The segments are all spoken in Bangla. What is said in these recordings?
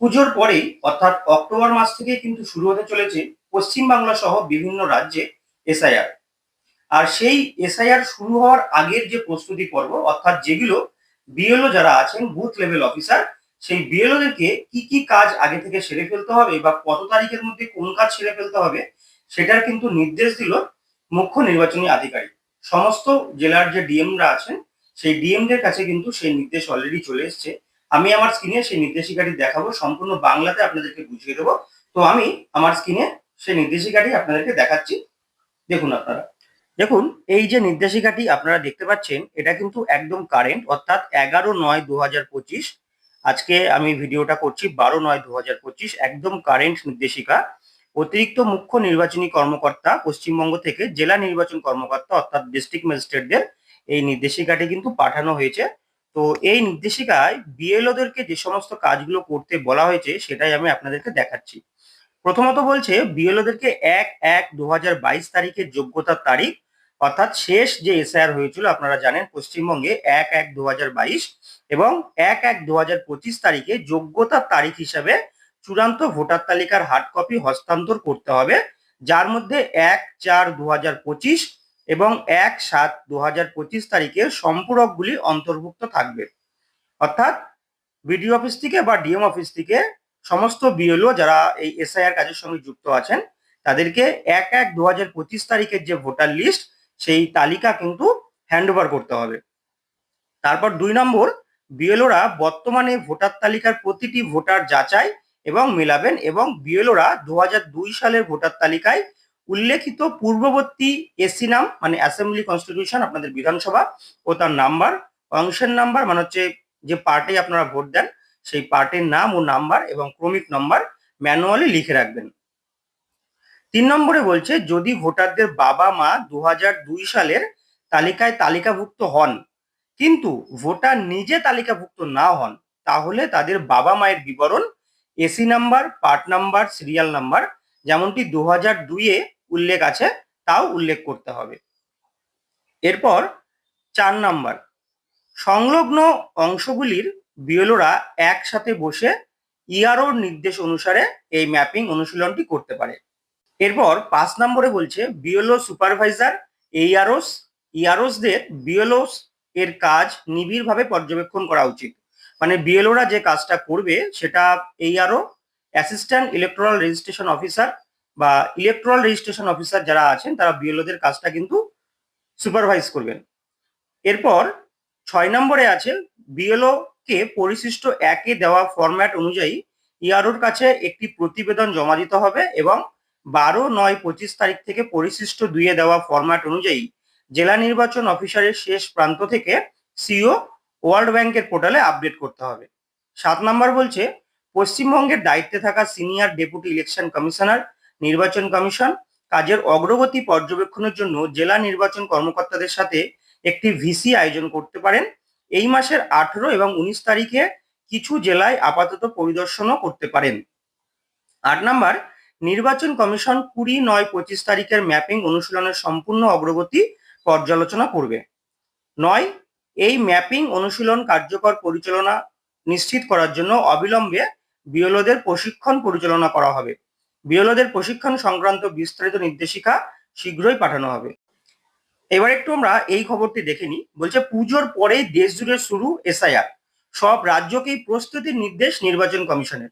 পুজোর পরেই, অর্থাৎ অক্টোবর মাস থেকে কিন্তু শুরু হতে চলেছে পশ্চিমবাংলা সহ বিভিন্ন রাজ্যে এসআইআর আর সেই এসআইআর শুরু হওয়ার আগের যে প্রস্তুতি পর্ব, অর্থাৎ যেগুলো বিএলও যারা আছেন বুথ লেভেল অফিসার সেই বিএলওদেরকে কি কি কাজ আগে থেকে সেরে ফেলতে হবে বা কত তারিখের মধ্যে কোন কাজ সেরে ফেলতে হবে, সেটার কিন্তু নির্দেশ দিল মুখ্য নির্বাচনী আধিকারিক। সমস্ত জেলার যে ডিএমরা আছেন, সেই ডিএমদের কাছে কিন্তু সেই নির্দেশ অলরেডি চলে এসছে। আমি আমার স্ক্রিনে সেই নির্দেশিকাটি দেখাবো, সম্পূর্ণ বাংলাতে আপনাদেরকে বুঝিয়ে দেবো। তো আমি আমার স্ক্রিনে সেই নির্দেশিকাটি আপনাদেরকে দেখাচ্ছি। দেখুন আপনারা। দেখুন, এই যে নির্দেশিকাটি আপনারা দেখতে পাচ্ছেন, এটা কিন্তু একদম কারেন্ট অর্থাৎ এগারো নয় দু পঁচিশ। আজকে আমি ভিডিওটা করছি বারো নয় দু একদম কারেন্ট নির্দেশিকা। অতিরিক্ত মুখ্য নির্বাচনী কর্মকর্তা, পশ্চিমবঙ্গ থেকে জেলা নির্বাচন কর্মকর্তা, অর্থাৎ ডিস্ট্রিক্ট ম্যাজিস্ট্রেটদের এই নির্দেশিকাটি কিন্তু পাঠানো হয়েছে। তো এই নির্দেশিকায় বিএলওদেরকে যে সমস্ত কাজগুলো করতে বলা হয়েছে, সেটাই আমি আপনাদেরকে দেখাচ্ছি। প্রথমত বলছে, বিএলওদেরকে এক এক দু হাজার তারিখের যোগ্যতার তারিখ, অর্থাৎ শেষ যে এসআইআর হয়েছিল, আপনারা জানেন পশ্চিমবঙ্গে এক এক দু এবং এক এক দু তারিখে যোগ্যতার তারিখ হিসাবে চূড়ান্ত ভোটার তালিকার হার্ড কপি হস্তান্তর করতে হবে, যার মধ্যে এক চার দু এবং এক সাত দু হাজার পঁচিশ তারিখে সম্পূরকগুলি অন্তর্ভুক্ত থাকবে। অর্থাৎ বিডিও অফিস থেকে বা ডিএম অফিস থেকে সমস্ত বিএলও যারা এই এসআইআর কাজের সঙ্গে যুক্ত আছেন, তাদেরকে এক এক দু হাজার পঁচিশ তারিখের যে ভোটার লিস্ট, সেই তালিকা কিন্তু হ্যান্ড করতে হবে। তারপর দুই নম্বর, বিএলওরা বর্তমানে ভোটার তালিকার প্রতিটি ভোটার যাচাই এবং মেলাবেন এবং বিএলওরা দু সালের ভোটার তালিকায় উল্লেখিত পূর্ববর্তী এসি নাম মানে অ্যাসেম্বলি কনস্টিটিউশন আপনাদের বিধানসভা, ও তার নাম্বার অংশের নাম্বার মানে হচ্ছে যে পার্টে আপনারা ভোট দেন, সেই পার্টের নাম ও নাম্বার এবং ক্রমিক নম্বর ম্যানুয়ালি লিখে রাখবেন। তিন নম্বরে বলছে, যদি ভোটারদের বাবা মা দু সালের তালিকায় তালিকাভুক্ত হন, কিন্তু ভোটার নিজে তালিকাভুক্ত না হন, তাহলে তাদের বাবা মায়ের বিবরণ, AC number part number serial number যেমনটি দু হাজার দুইয়ে উল্লেখ আছে, তাও উল্লেখ করতে হবে। এরপর চার নাম্বার, সংলগ্ন অংশগুলির বিএলওরা একসাথে বসে ইআরওর নির্দেশ অনুসারে এই ম্যাপিং অনুশীলনটি করতে পারে। এরপর পাঁচ নম্বরে বলছে, বিএলও সুপারভাইজার এইআরওস ইআরওসদের বিএলওস এর কাজ নিবিড়ভাবে পর্যবেক্ষণ করা উচিত। মানে বিএলওরা যে কাজটা করবে, সেটা AERO assistant electoral registration officer বা ইলেকট্রাল রেজিস্ট্রেশন অফিসার যারা আছেন, তারা বিএলওদের কাজটা কিন্তু সুপারভাইজ করবেন। এরপর ছয় নম্বরে আছে বিএলও কে পরিশিষ্ট একে দেওয়া ফরম্যাট অনুযায়ী ইআরওর কাছে একটি প্রতিবেদন জমা দিতে হবে এবং বারো, নয়, পঁচিশ তারিখ থেকে পরিশিষ্ট দুইয়ে দেওয়া ফরম্যাট অনুযায়ী জেলা নির্বাচন অফিসারের শেষ প্রান্ত থেকে সিও ওয়ার্ল্ড ব্যাংকের পোর্টালে আপডেট করতে হবে। সাত নম্বর বলছে, পশ্চিমবঙ্গের দায়িত্বে থাকা সিনিয়র ডেপুটি ইলেকশন কমিশনার নির্বাচন কমিশন কাজের অগ্রগতি পর্যবেক্ষণের জন্য জেলা নির্বাচন কর্মকর্তাদের সাথে একটি ভিসি আয়োজন করতে পারেন। এই মাসের আঠেরো এবং উনিশ তারিখে কিছু জেলায় আপাতত পরিদর্শনও করতে পারেন। আট নাম্বার, নির্বাচন কমিশন কুড়ি নয় পঁচিশ তারিখের ম্যাপিং অনুশীলনের সম্পূর্ণ অগ্রগতি পর্যালোচনা করবে। নয়, এই ম্যাপিং অনুশীলন কার্যকর পরিচালনা নিশ্চিত করার জন্য অবিলম্বে বিএলওদের প্রশিক্ষণ পরিচালনা করা হবে। বিএলওদের প্রশিক্ষণ সংক্রান্ত বিস্তারিত নির্দেশিকা শীঘ্রই পাঠানো হবে। এবার একটু আমরা এই খবরটি দেখে নিই। বলছে, পুজোর পরেই দেশ জুড়ে শুরু এসআইআর। সব রাজ্যকেই প্রস্তুতির নির্দেশ নির্বাচন কমিশনের।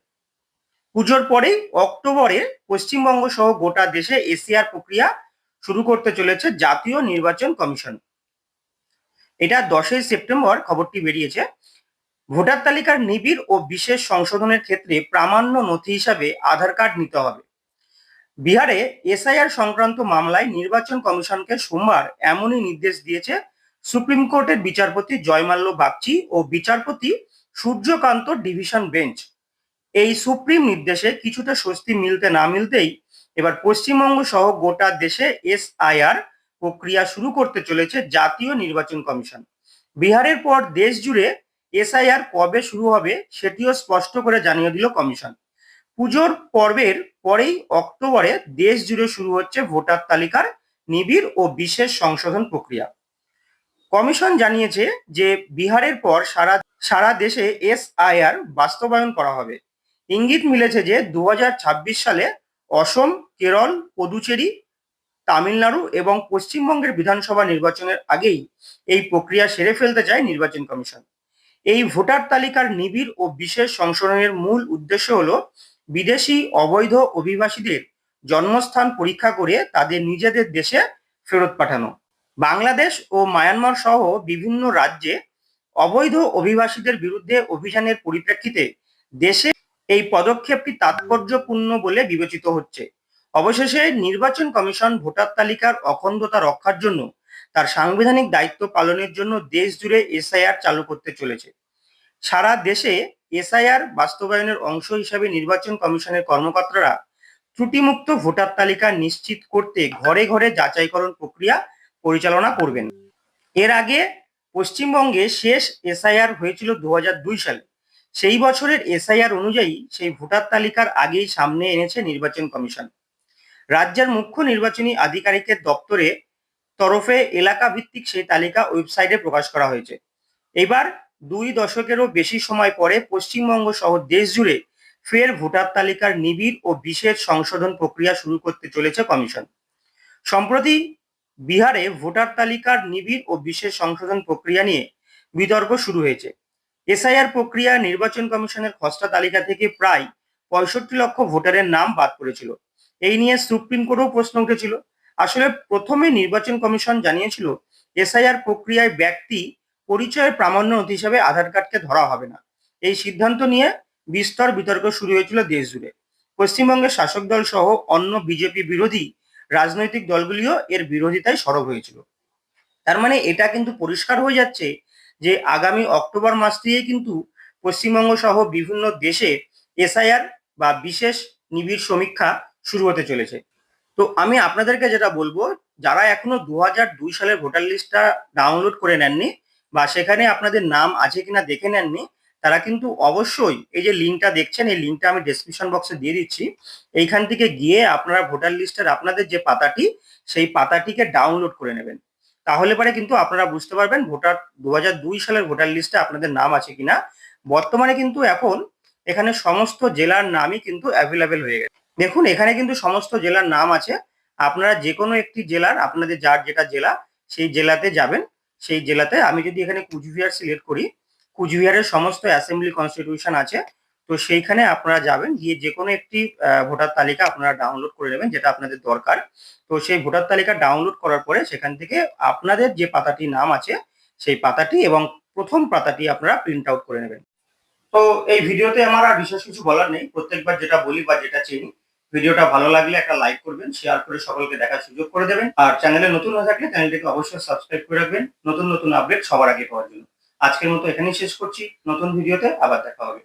পুজোর পরেই অক্টোবরে পশ্চিমবঙ্গ সহ গোটা দেশে এসিআর প্রক্রিয়া শুরু করতে চলেছে জাতীয় নির্বাচন কমিশন। এটা দশই সেপ্টেম্বর খবরটি বেরিয়েছে। ভোটার তালিকার নিবিড় ও বিশেষ সংশোধনের ক্ষেত্রে প্রামাণ্য নথি হিসাবে আধার কার্ড নিতে হবে। বিহারে এসআইআর সংক্রান্ত মামলায় নির্বাচন কমিশনকে সোমবার এমনই নির্দেশ দিয়েছে সুপ্রিম কোর্টের বিচারপতি জয়মাল্য বাগচি ও বিচারপতি সূর্যকান্ত ডিভিশন বেঞ্চ। এই সুপ্রিম নির্দেশে কিছুটা স্বস্তি মিলতে না মিলতেই এবার পশ্চিমবঙ্গ সহ গোটা দেশে এসআইআর প্রক্রিয়া শুরু করতে চলেছে জাতীয় নির্বাচন কমিশন। বিহারের পর দেশ জুড়ে এসআইআর কবে শুরু হবে সেটিও স্পষ্ট করে জানিয়ে দিল কমিশন। পুজোর পর্বের পরেই অক্টোবরে দেশ জুড়ে শুরু হচ্ছে ভোটার তালিকার নিবিড় ও বিশেষ সংশোধন প্রক্রিয়া। কমিশন জানিয়েছে যে বিহারের পর সারা সারা দেশে এসআইআর বাস্তবায়ন করা হবে। ইঙ্গিত মিলেছে যে দুহাজার ছাব্বিশ সালে অসম, কেরল, পদুচেরি, তামিলনাড়ু এবং পশ্চিমবঙ্গের বিধানসভা নির্বাচনের আগেই এই প্রক্রিয়া সেরে ফেলতে চায় নির্বাচন কমিশন। এই ভোটার তালিকার নিবিড় ও বিশেষ সংশোধনের মূল উদ্দেশ্য হলো বিদেশি অবৈধ অভিবাসীদের জন্মস্থান পরীক্ষা করে তাদের নিজেদের দেশে ফেরত পাঠানো। বাংলাদেশ ও মায়ানমার সহ বিভিন্ন রাজ্যে অবৈধ অভিবাসীদের বিরুদ্ধে অভিযানের পরিপ্রেক্ষিতে দেশে এই পদক্ষেপটি তাৎপর্যপূর্ণ বলে বিবেচিত হচ্ছে। অবশেষে নির্বাচন কমিশন ভোটার তালিকার অখণ্ডতা রক্ষার জন্য তার সাংবিধানিক দায়িত্ব পালনের জন্য দেশ জুড়ে এসআইআর চালু করতে চলেছে। সারা দেশে এসআইআর বাস্তবায়নের অংশ হিসাবে নির্বাচন কমিশনের কর্মকর্তারা ত্রুটিমুক্ত ভোটার তালিকা নিশ্চিত করতে ঘরে ঘরে যাচাইকরণ প্রক্রিয়া পরিচালনা করবেন। এর আগে পশ্চিমবঙ্গে শেষ এসআইআর হয়েছিল দু সালে। সেই বছরের এসআইআর অনুযায়ী সেই ভোটার তালিকার আগেই সামনে এনেছে নির্বাচন কমিশন। রাজ্যের মুখ্য নির্বাচনী আধিকারিকের দপ্তরে তরফে এলাকা ভিত্তিক সেই তালিকা ওয়েবসাইটে প্রকাশ করা হয়েছে। এবার দুই দশকেরও বেশি সময় পরে পশ্চিমবঙ্গ সহ দেশ জুড়ে ফের ভোটার তালিকার নিবিড় ও বিশেষ সংশোধন প্রক্রিয়া শুরু করতে চলেছে কমিশন। সম্প্রতি বিহারে ভোটার তালিকার নিবিড় ও বিশেষ সংশোধন প্রক্রিয়া নিয়ে বিতর্ক শুরু হয়েছে। এসআইআর প্রক্রিয়া নির্বাচন কমিশনের খসড়া তালিকা থেকে প্রায় পঁয়ষট্টি লক্ষ ভোটারের নাম বাদ পড়েছিল। এই নিয়ে সুপ্রিম কোর্টেও প্রশ্ন উঠেছিল। আসলে প্রথমে নির্বাচন কমিশন জানিয়েছিল, এসআইআর প্রক্রিয়ায় ব্যক্তি পরিচয়ের প্রামাণ্য নথি হিসাবে আধার কার্ডকে ধরা হবে না। এই সিদ্ধান্ত নিয়ে বিস্তর বিতর্ক শুরু হয়েছিল দেশ জুড়ে পশ্চিমবঙ্গের শাসক দল সহ অন্য বিজেপি বিরোধী রাজনৈতিক দলগুলিও এর বিরোধিতায় সরব হয়েছিল। তার মানে এটা কিন্তু পরিষ্কার হয়ে যাচ্ছে যে আগামী অক্টোবর মাস থেকে কিন্তু পশ্চিমবঙ্গ সহ বিভিন্ন দেশে এসআইআর বা বিশেষ নিবিড় সমীক্ষা শুরু হতে চলেছে। তো আমি আপনাদেরকে যেটা বলব, যারা এখনও দু সালের ভোটার লিস্টটা ডাউনলোড করে নেননি বা সেখানে আপনাদের নাম আছে কিনা দেখে নেননি, তারা কিন্তু অবশ্যই এই যে লিঙ্কটা দেখছেন, এই লিঙ্কটা আমি ডেসক্রিপশন বক্সে দিয়ে দিচ্ছি। এইখান থেকে গিয়ে আপনারা ভোটার লিস্টের আপনাদের যে পাতাটি, সেই পাতাটিকে ডাউনলোড করে নেবেন। তাহলে পরে কিন্তু আপনারা বুঝতে পারবেন ভোটার দু হাজার দুই সালের ভোটার লিস্টে আপনাদের নাম আছে কিনা। বর্তমানে কিন্তু এখন এখানে সমস্ত জেলার নামই কিন্তু অ্যাভেলেবেল হয়ে গেছে। দেখুন, এখানে কিন্তু সমস্ত জেলার নাম আছে। আপনারা যে কোনো একটি জেলার, আপনাদের যার যেটা জেলা, সেই জেলাতে যাবেন। সেই জেলাতে আমি যদি এখানে কুচবিহার সিলেক্ট করি, কুচবিহারের সমস্ত অ্যাসেম্বলি কনস্টিটিউশন আছে, তো সেইখানে আপনারা যাবেন, গিয়ে যে কোনো একটি ভোটার তালিকা আপনারা ডাউনলোড করে নেবেন, যেটা আপনাদের দরকার। তো সেই ভোটার তালিকা ডাউনলোড করার পরে সেখান থেকে আপনাদের যে পাতাটি নাম আছে, সেই পাতাটি এবং প্রথম পাতাটি আপনারা প্রিন্ট আউট করে নেবেন। তো এই ভিডিওতে আমার আর বিশেষ কিছু বলার নেই। প্রত্যেকবার যেটা বলি বা যেটা চিনি ভিডিওটা ভালো লাগলে একটা লাইক করবেন শেয়ার করে সকলকে দেখার সুযোগ করে দেবেন। আর চ্যানেলে নতুন হয়ে থাকলে চ্যানেলটিকে অবশ্যই সাবস্ক্রাইব করে রাখবেন। নতুন নতুন আপডেট সবার আগে পাওয়ার জন্য। আজকের মতো এখানেই শেষ করছি। নতুন ভিডিওতে আবার দেখা হবে।